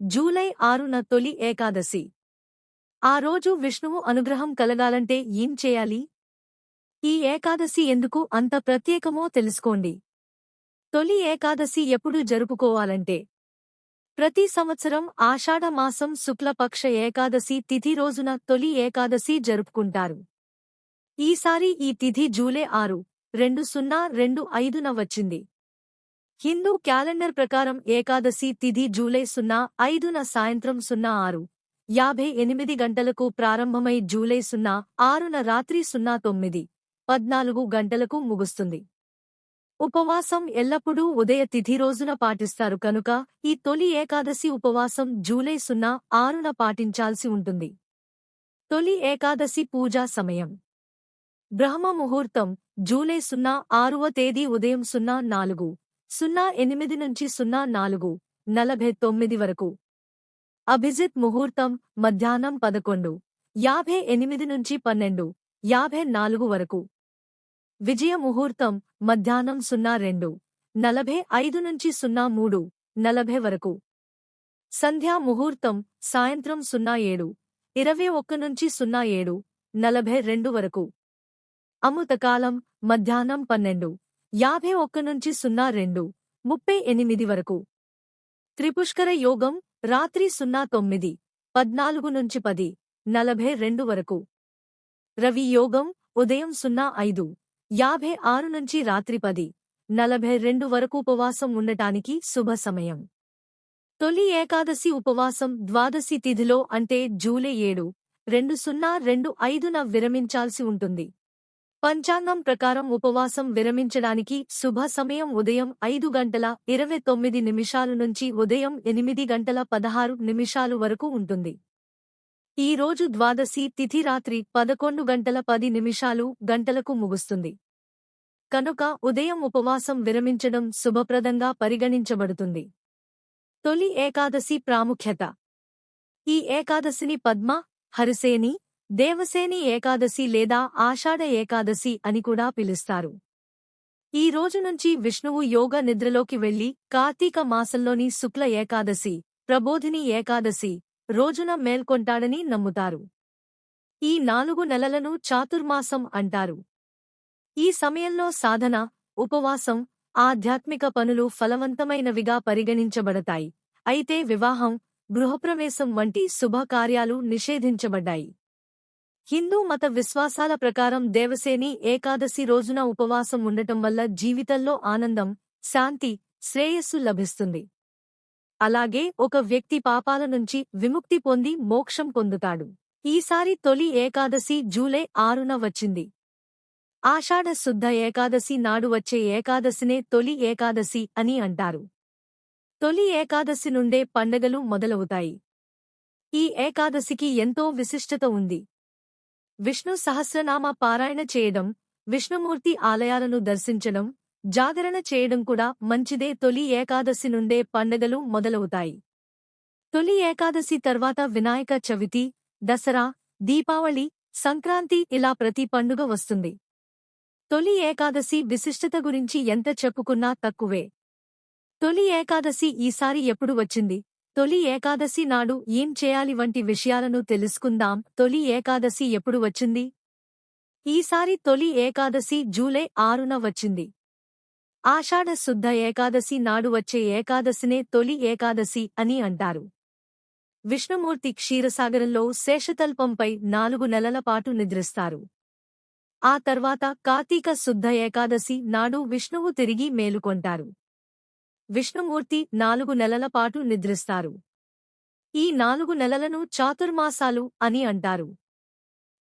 July ఆరున తొలి ఏకాదశి. ఆ రోజు విష్ణువు అనుగ్రహం కలగాలంటే ఏం చేయాలి? ఈ ఏకాదశి ఎందుకు అంత ప్రత్యేకమో తెలుసుకోండి. తొలి ఏకాదశి ఎప్పుడు జరుపుకోవాలంటే? ప్రతి సంవత్సరం ఆషాఢమాసం శుక్లపక్ష ఏకాదశి తిథి రోజున తొలి ఏకాదశి జరుపుకుంటారు. ఈసారి ఈ తిథి జూలై ఆరు రెండు సున్నా రెండు ఐదున వచ్చింది. హిందూ క్యాలెండర్ ప్రకారం ఏకాదశి తిథి జూలై సున్నా ఐదున సాయంత్రం సున్నా ఆరు యాభై ఎనిమిది గంటలకు ప్రారంభమై జూలై సున్నా ఆరున రాత్రి సున్నా తొమ్మిది పద్నాలుగు గంటలకు ముగుస్తుంది. ఉపవాసం ఎల్లప్పుడూ ఉదయ తిథి రోజున పాటిస్తారు కనుక ఈ తొలి ఏకాదశి ఉపవాసం జూలై సున్నా ఆరున పాటించాల్సి ఉంటుంది. తొలి ఏకాదశి పూజా సమయం. బ్రహ్మ ముహూర్తం జూలై సున్నా ఆరువ తేదీ ఉదయం సున్నా నాలుగు సున్నా ఎనిమిది నుంచి సున్నా నాలుగు నలభై తొమ్మిది వరకు. అభిజిత్ ముహూర్తం మధ్యాహ్నం పదకొండు యాభై ఎనిమిది నుంచి పన్నెండు యాభై నాలుగు వరకు. విజయ ముహూర్తం మధ్యాహ్నం సున్నా రెండు నలభై ఐదు నుంచి సున్నా మూడు నలభై వరకు. సంధ్యా ముహూర్తం సాయంత్రం సున్నా ఏడు ఇరవై ఒక్క నుంచి సున్నా ఏడు నలభై రెండు వరకు. అమృతకాలం మధ్యాహ్నం పన్నెండు యాభై ఒక్క నుంచి సున్నా రెండు ముప్పై ఎనిమిది వరకు. త్రిపుష్కర యోగం రాత్రి సున్నా తొమ్మిది పద్నాలుగు నుంచి పది నలభై రెండు వరకు. రవి యోగం ఉదయం సున్నా ఐదు యాభై ఆరు నుంచి రాత్రి పది నలభై రెండు వరకు ఉపవాసం ఉండటానికి శుభ సమయం. తొలి ఏకాదశి ఉపవాసం ద్వాదశి తిథిలో అంటే జూలై ఏడు రెండు సున్నా రెండు ఐదున విరమించాల్సి ఉంటుంది. పంచాంగం ప్రకారం ఉపవాసం విరమించడానికి శుభ సమయం ఉదయం ఐదు గంటల ఇరవై తొమ్మిది నిమిషాలు నుంచి ఉదయం ఎనిమిది గంటల పదహారు నిమిషాలు వరకు ఉంటుంది. ఈ రోజు ద్వాదశి తిథి రాత్రి పదకొండు గంటల పది నిమిషాలు గంటలకు ముగుస్తుంది. కనుక ఉదయం ఉపవాసం విరమించడం శుభప్రదంగా పరిగణించబడుతుంది. తొలి ఏకాదశి ప్రాముఖ్యత. ఈ ఏకాదశిని పద్మ హరిసేని దేవసేని ఏకాదశి లేదా ఆషాఢ ఏకాదశి అని కూడా పిలుస్తారు. ఈ రోజు నుంచి విష్ణువు యోగ నిద్రలోకి వెళ్ళి కార్తీక మాసంలోని శుక్ల ఏకాదశి ప్రబోధిని ఏకాదశి రోజున మేల్కొంటాడని నమ్ముతారు. ఈ నాలుగు నెలలను చాతుర్మాసం అంటారు. ఈ సమయంలో సాధన ఉపవాసం ఆధ్యాత్మిక పనులు ఫలవంతమైనవిగా పరిగణించబడతాయి. అయితే వివాహం గృహప్రవేశం వంటి శుభకార్యాలు నిషేధించబడ్డాయి. హిందూ మత విశ్వాసాల ప్రకారం దేవసేని ఏకాదశి రోజున ఉపవాసం ఉండటం వల్ల జీవితంలో ఆనందం శాంతి శ్రేయస్సు లభిస్తుంది. అలాగే ఒక వ్యక్తి పాపాల నుంచి విముక్తి పొంది మోక్షం పొందుతాడు. ఈసారి తొలి ఏకాదశి జూలై ఆరున వచ్చింది. ఆషాఢ శుద్ధ ఏకాదశి నాడు వచ్చే ఏకాదశినే తొలి ఏకాదశి అని అంటారు. తొలి ఏకాదశి నుండే పండగలు మొదలవుతాయి. ఈ ఏకాదశికి ఎంతో విశిష్టత ఉంది. విష్ణు సహస్రనామ పారాయణ చేయడం విష్ణుమూర్తి ఆలయాలను దర్శించడం జాగరణ చేయడం కూడా మంచిదే. తొలి ఏకాదశి నుండే పండగలు మొదలవుతాయి. తొలి ఏకాదశి తర్వాత వినాయక చవితి దసరా దీపావళి సంక్రాంతి ఇలా ప్రతి పండుగ వస్తుంది. తొలి ఏకాదశి విశిష్టత గురించి ఎంత చెప్పుకున్నా తక్కువే. తొలి ఏకాదశి ఈసారి ఎప్పుడు వచ్చింది? తొలి ఏకాదశి నాడు ఏం చేయాలి వంటి విషయాలను తెలుసుకుందాం. తొలి ఏకాదశి ఎప్పుడు వచ్చింది? ఈసారి తొలి ఏకాదశి జూలై ఆరున వచ్చింది. ఆషాఢ శుద్ధ ఏకాదశి నాడు వచ్చే ఏకాదశినే తొలి ఏకాదశి అని అంటారు. విష్ణుమూర్తి క్షీరసాగరంలో శేషతల్పంపై నాలుగు నెలల పాటు నిద్రిస్తారు. ఆ తర్వాత కార్తీక శుద్ధ ఏకాదశి నాడు విష్ణువు తిరిగి మేలుకొంటారు. విష్ణుమూర్తి నాలుగు నెలల పాటు నిద్రిస్తారు. ఈ నాలుగు నెలలను చాతుర్మాసాలు అని అంటారు.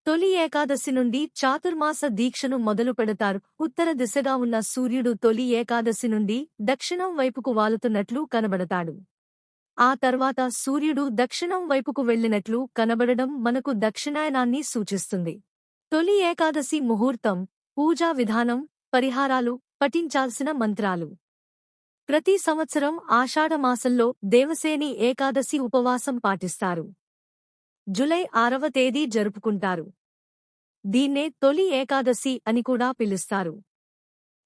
తొలి ఏకాదశి నుండి చాతుర్మాస దీక్షను మొదలు పెడతారు. ఉత్తర దిశగా ఉన్న సూర్యుడు తొలి ఏకాదశి నుండి దక్షిణం వైపుకు వాలుతున్నట్లు కనబడతాడు. ఆ తర్వాత సూర్యుడు దక్షిణం వైపుకు వెళ్ళినట్లు కనబడడం మనకు దక్షిణాయనాన్ని సూచిస్తుంది. తొలి ఏకాదశి ముహూర్తం పూజా విధానం పరిహారాలు పఠించాల్సిన మంత్రాలు. ప్రతి సంవత్సరం ఆషాఢమాసంలో దేవసేని ఏకాదశి ఉపవాసం పాటిస్తారు. జులై ఆరవ తేదీ జరుపుకుంటారు. దీన్నే తొలి ఏకాదశి అని కూడా పిలుస్తారు.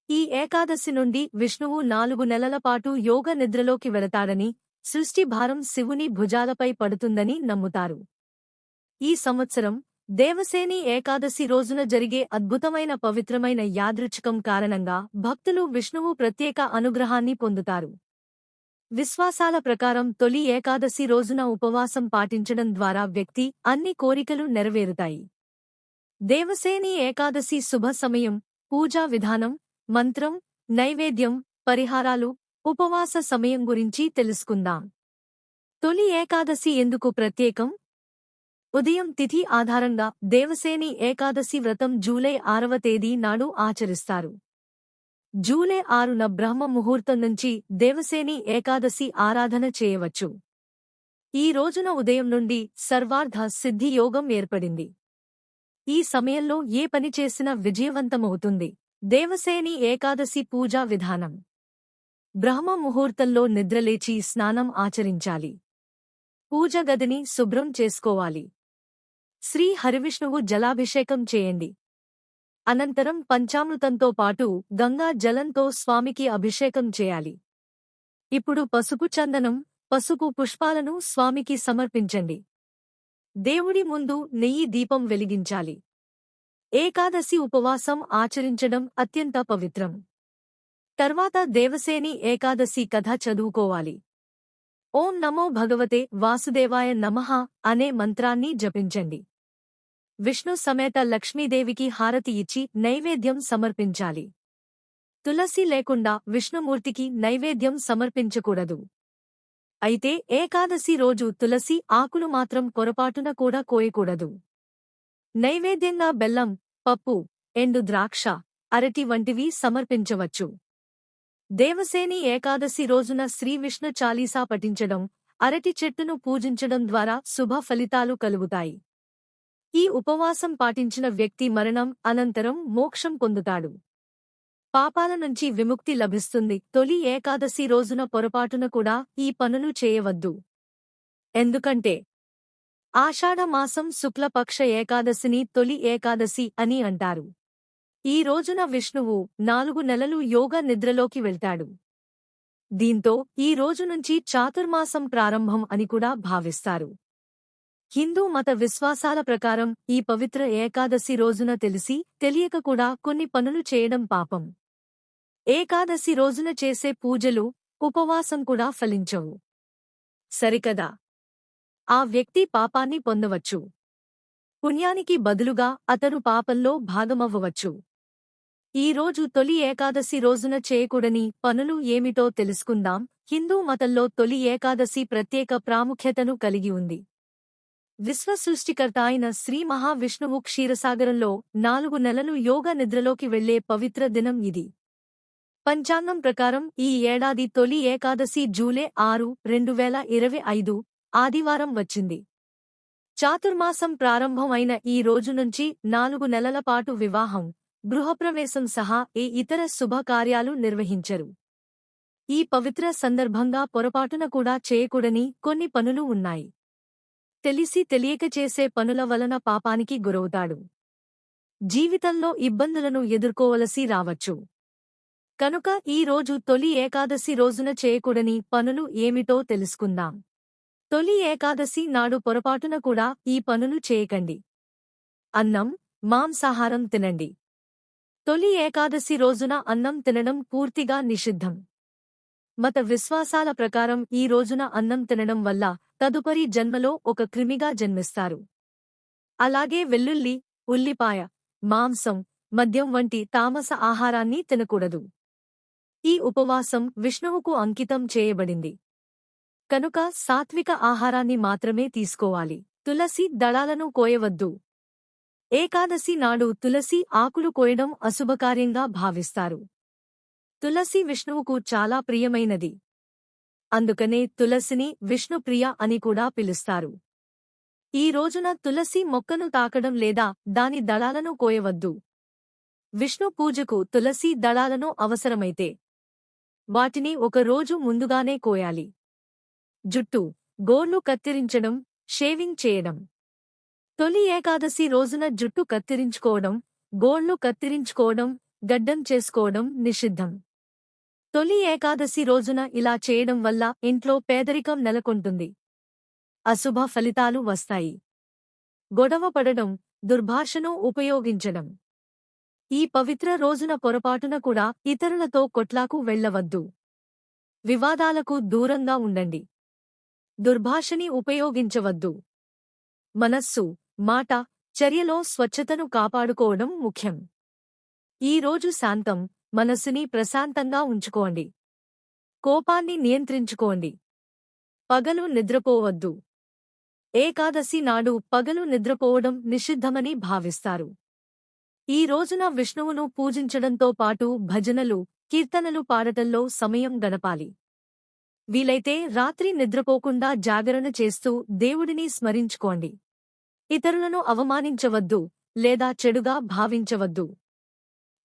ఈ ఏకాదశి నుండి విష్ణువు నాలుగు నెలల పాటు యోగ నిద్రలోకి వెళతాడని సృష్టి భారం శివుని భుజాలపై పడుతుందని నమ్ముతారు. ఈ సంవత్సరం దేవసేని ఏకాదశి రోజున జరిగే అద్భుతమైన పవిత్రమైన యాదృచ్ఛికం కారణంగా భక్తులు విష్ణువు ప్రత్యేక అనుగ్రహాన్ని పొందుతారు. విశ్వాసాల ప్రకారం తొలి ఏకాదశి రోజున ఉపవాసం పాటించడం ద్వారా వ్యక్తి అన్ని కోరికలు నెరవేరుతాయి. దేవసేని ఏకాదశి శుభ సమయం పూజా విధానం మంత్రం నైవేద్యం పరిహారాలు ఉపవాస సమయం గురించి తెలుసుకుందాం. తొలి ఏకాదశి ఎందుకు ప్రత్యేకం? ఉదయం తిథి ఆధారంగా దేవసేని ఏకాదశి వ్రతం జూలై ఆరవ తేదీ నాడు ఆచరిస్తారు. జూలై ఆరున బ్రహ్మ ముహూర్తం నుంచి దేవసేని ఏకాదశి ఆరాధన చేయవచ్చు. ఈ రోజున ఉదయం నుండి సర్వార్ధ సిద్ధి యోగం ఏర్పడింది. ఈ సమయంలో ఏ పని చేసినా విజయవంతమవుతుంది. దేవసేని ఏకాదశి పూజా విధానం. బ్రహ్మ ముహూర్తంలో నిద్రలేచి స్నానం ఆచరించాలి. పూజ గదిని శుభ్రం చేసుకోవాలి. శ్రీ హరివిష్ణువు జలాభిషేకం చేయండి. అనంతరం పంచామృతంతో పాటు గంగా జలంతో స్వామికి అభిషేకం చేయాలి. ఇప్పుడు పసుపు చందనం పసుపు పుష్పాలను స్వామికి సమర్పించండి. దేవుడి ముందు నెయ్యి దీపం వెలిగించాలి. ఏకాదశి ఉపవాసం ఆచరించడం అత్యంత పవిత్రం. తర్వాత దేవసేని ఏకాదశి కథ చదువుకోవాలి. ఓం నమో భగవతే వాసుదేవాయ నమః అనే మంత్రాన్ని జపించండి. విష్ణు సమేత లక్ష్మీదేవికి హారతి ఇచ్చి నైవేద్యం సమర్పించాలి. తులసి లేకుండా విష్ణుమూర్తికి నైవేద్యం సమర్పించకూడదు. అయితే ఏకాదశి రోజు తులసి ఆకులు మాత్రం పొరపాటున కూడా కోయకూడదు. నైవేద్యంగా బెల్లం పప్పు ఎండు ద్రాక్ష అరటి వంటివి సమర్పించవచ్చు. దేవసేని ఏకాదశి రోజున శ్రీ విష్ణు చాలీసా పఠించడం అరటి చెట్టును పూజించడం ద్వారా శుభ ఫలితాలు కలుగుతాయి. ఈ ఉపవాసం పాటించిన వ్యక్తి మరణం అనంతరం మోక్షం పొందుతాడు. పాపాల నుంచి విముక్తి లభిస్తుంది. తొలి ఏకాదశి రోజున పొరపాటున కూడా ఈ పనులు చేయవద్దు. ఎందుకంటే ఆషాఢమాసం శుక్లపక్ష ఏకాదశిని తొలి ఏకాదశి అని అంటారు. ఈ రోజున విష్ణువు నాలుగు నెలలు యోగ నిద్రలోకి వెళ్తాడు. దీంతో ఈ రోజు నుంచి చాతుర్మాసం ప్రారంభం అని కూడా భావిస్తారు. హిందూ మత విశ్వాసాల ప్రకారం ఈ పవిత్ర ఏకాదశి రోజున తెలిసి తెలియక కూడా కొన్ని పనులు చేయడం పాపం. ఏకాదశి రోజున చేసే పూజలు ఉపవాసం కూడా ఫలించవు. సరికదా? ఆ వ్యక్తి పాపాన్ని పొందవచ్చు. పుణ్యానికి బదులుగా అతను పాపంలో భాగమవ్వవచ్చు. ఈ రోజు తొలి ఏకాదశి రోజున చేయకూడని పనులు ఏమిటో తెలుసుకుందాం. హిందూ మతంలో తొలి ఏకాదశి ప్రత్యేక ప్రాముఖ్యతను కలిగి ఉంది. విశ్వ సృష్టికర్త అయిన శ్రీ మహావిష్ణువు క్షీరసాగరంలో నాలుగు నెలలు యోగ నిద్రలోకి వెళ్ళే పవిత్ర దినం ఇది. పంచాంగం ప్రకారం ఈ ఏడాది తొలి ఏకాదశి జూలై ఆరు రెండు వేల ఇరవై ఐదు ఆదివారం వచ్చింది. చాతుర్మాసం ప్రారంభం అయిన ఈ రోజు నుంచి నాలుగు నెలల పాటు వివాహం గృహప్రవేశం సహా ఏ ఇతర శుభకార్యాలు నిర్వహించరు. ఈ పవిత్ర సందర్భంగా పొరపాటున కూడా చేయకూడని కొన్ని పనులు ఉన్నాయి. తెలిసి తెలియక చేసే పనుల వలన పాపానికి గురవుతాడు. జీవితంలో ఇబ్బందులను ఎదుర్కోవలసి రావచ్చు. కనుక ఈ రోజు తొలి ఏకాదశి రోజున చేయకూడని పనులు ఏమిటో తెలుసుకుందాం. తొలి ఏకాదశి నాడు పొరపాటున కూడా ఈ పనులు చేయకండి. అన్నం మాంసాహారం తినండి. తొలి ఏకాదశి రోజున అన్నం తినడం పూర్తిగా నిషిద్ధం. మత విశ్వాసాల ప్రకారం ఈ రోజున అన్నం తినడం వల్ల తదుపరి జన్మలో ఒక క్రిమిగా జన్మిస్తారు. అలాగే వెల్లుల్లి ఉల్లిపాయ మాంసం మద్యం వంటి తామస ఆహారాన్ని తినకూడదు. ఈ ఉపవాసం విష్ణువుకు అంకితం చేయబడింది. కనుక సాత్విక ఆహారాన్ని మాత్రమే తీసుకోవాలి. తులసి దళాలను కోయవద్దు. ఏకాదశి నాడు తులసి ఆకులు కోయడం అశుభకార్యంగా భావిస్తారు. తులసి విష్ణువుకు చాలా ప్రియమైనది. అందుకనే తులసిని విష్ణుప్రియ అని కూడా పిలుస్తారు. ఈ రోజున తులసి మొక్కను తాకడం లేదా దాని దళాలను కోయవద్దు. విష్ణు పూజకు తులసి దళాలను అవసరమైతే వాటిని ఒక రోజు ముందుగానే కోయాలి. జుట్టు గోర్లు కత్తిరించడం షేవింగ్ చేయడం. తొలి ఏకాదశి రోజున జుట్టు కత్తిరించుకోవడం గోళ్ళు కత్తిరించుకోవడం గడ్డం చేసుకోవడం నిషిద్ధం. తొలి ఏకాదశి రోజున ఇలా చేయడం వల్ల ఇంట్లో పేదరికం నెలకొంటుంది. అశుభ ఫలితాలు వస్తాయి. గొడవ పడడం దుర్భాషను ఉపయోగించడం. ఈ పవిత్ర రోజున పొరపాటున కూడా ఇతరులతో కొట్లాకు వెళ్ళవద్దు వివాదాలకు దూరంగా ఉండండి. దుర్భాషని ఉపయోగించవద్దు. మనస్సు మాట చర్యలో స్వచ్ఛతను కాపాడుకోవడం ముఖ్యం. ఈ రోజు శాంతం మనస్సుని ప్రశాంతంగా ఉంచుకోండి. కోపాన్ని నియంత్రించుకోండి. పగలు నిద్రపోవద్దు. ఏకాదశి నాడు పగలు నిద్రపోవడం నిషిద్ధమని భావిస్తారు. ఈ రోజున విష్ణువును పూజించడంతో పాటు భజనలు కీర్తనలు పాడటంలో సమయం గడపాలి. వీలైతే రాత్రి నిద్రపోకుండా జాగరణ చేస్తూ దేవుడిని స్మరించుకోండి. ఇతరులను అవమానించవద్దు లేదా చెడుగా భావించవద్దు.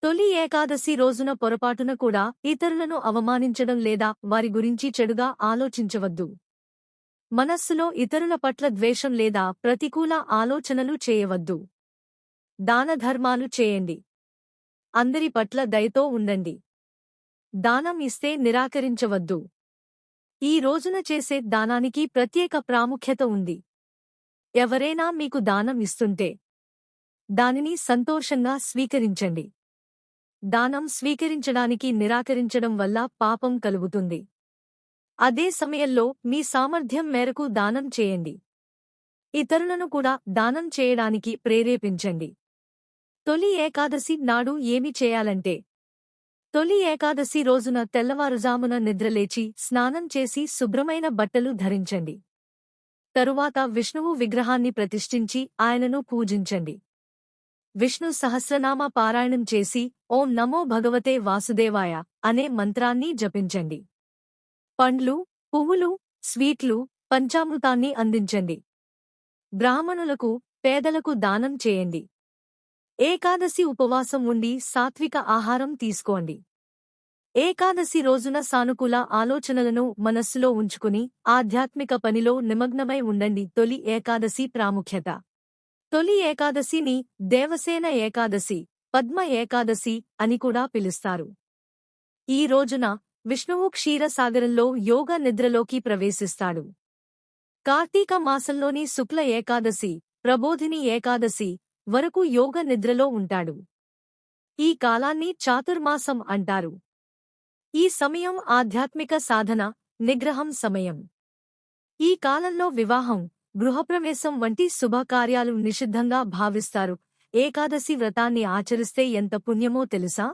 తొలి ఏకాదశి రోజున పొరపాటున కూడా ఇతరులను అవమానించడం లేదా వారి గురించి చెడుగా ఆలోచించవద్దు. మనస్సులో ఇతరుల పట్ల ద్వేషం లేదా ప్రతికూల ఆలోచనలు చేయవద్దు. దానధర్మాలు చేయండి. అందరి పట్ల దయతో ఉండండి. దానం ఇస్తే నిరాకరించవద్దు. ఈ రోజున చేసే దానానికి ప్రత్యేక ప్రాముఖ్యత ఉంది. ఎవరైనా మీకు దానం ఇస్తుంటే దానిని సంతోషంగా స్వీకరించండి. దానం స్వీకరించడానికి నిరాకరించడం వల్ల పాపం కలుగుతుంది. అదే సమయంలో మీ సామర్థ్యం మేరకు దానం చేయండి. ఇతరులను కూడా దానం చేయడానికి ప్రేరేపించండి. తొలి ఏకాదశి నాడు ఏమి చేయాలంటే తొలి ఏకాదశి రోజున తెల్లవారుజామున నిద్రలేచి స్నానం చేసి శుభ్రమైన బట్టలు ధరించండి. తరువాత విష్ణువు విగ్రహాన్ని ప్రతిష్ఠించి ఆయనను పూజించండి. విష్ణు సహస్రనామ పారాయణం చేసి ఓం నమో భగవతే వాసుదేవాయ అనే మంత్రాన్ని జపించండి. పండ్లు పువ్వులు స్వీట్లు పంచామృతాన్ని అందించండి. బ్రాహ్మణులకు పేదలకు దానం చేయండి. ఏకాదశి ఉపవాసం ఉండి సాత్విక ఆహారం తీసుకోండి. ఏకాదశి రోజున సానుకూల ఆలోచనలను మనస్సులో ఉంచుకుని ఆధ్యాత్మిక పనిలో నిమగ్నమై ఉండండి తొలి ఏకాదశి ప్రాముఖ్యత. తొలి ఏకాదశిని దేవసేన ఏకాదశి పద్మ ఏకాదశి అని కూడా పిలుస్తారు. ఈ రోజున విష్ణువు క్షీరసాగరంలో యోగ నిద్రలోకి ప్రవేశిస్తాడు. కార్తీక మాసంలోని శుక్ల ఏకాదశి ప్రబోధిని ఏకాదశి వరకు యోగ నిద్రలో ఉంటాడు. ఈ కాలాన్ని చాతుర్మాసం అంటారు. ఈ సమయం ఆధ్యాత్మిక సాధన నిగ్రహం సమయం. ఈ కాలంలో వివాహం గృహప్రవేశం వంటి శుభకార్యాలు నిషిద్ధంగా భావిస్తారు. ఏకాదశి వ్రతాన్ని ఆచరిస్తే ఎంత పుణ్యమో తెలుసా?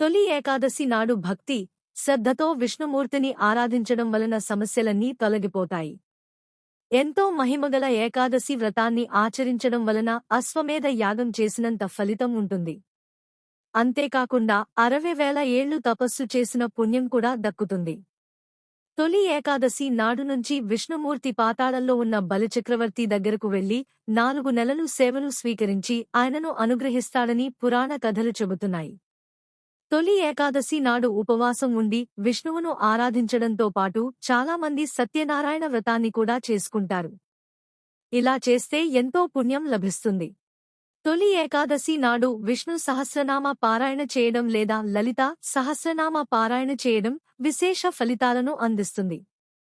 తొలి ఏకాదశి నాడు భక్తి శ్రద్ధతో విష్ణుమూర్తిని ఆరాధించడం వలన సమస్యలన్నీ తొలగిపోతాయి. ఎంతో మహిమగల ఏకాదశి వ్రతాన్ని ఆచరించడం వలన అశ్వమేధ యాగం చేసినంత ఫలితం ఉంటుంది. అంతేకాకుండా అరవై వేల ఏళ్ళు తపస్సు చేసిన పుణ్యం కూడా దక్కుతుంది. తొలి ఏకాదశి నాడు నుంచి విష్ణుమూర్తి పాతాళంలో ఉన్న బలిచక్రవర్తి దగ్గరకు వెళ్ళి నాలుగు నెలలు సేవలు స్వీకరించి ఆయనను అనుగ్రహిస్తాడని పురాణ కథలు చెబుతున్నాయి. తొలి ఏకాదశి నాడు ఉపవాసం ఉండి విష్ణువును ఆరాధించడంతో పాటు చాలామంది సత్యనారాయణ వ్రతాన్ని కూడా చేసుకుంటారు. ఇలా చేస్తే ఎంతో పుణ్యం లభిస్తుంది. తొలి ఏకాదశి నాడు విష్ణు సహస్రనామ పారాయణ చేయడం లేదా లలిత సహస్రనామ పారాయణ చేయడం విశేష ఫలితాలను అందిస్తుంది.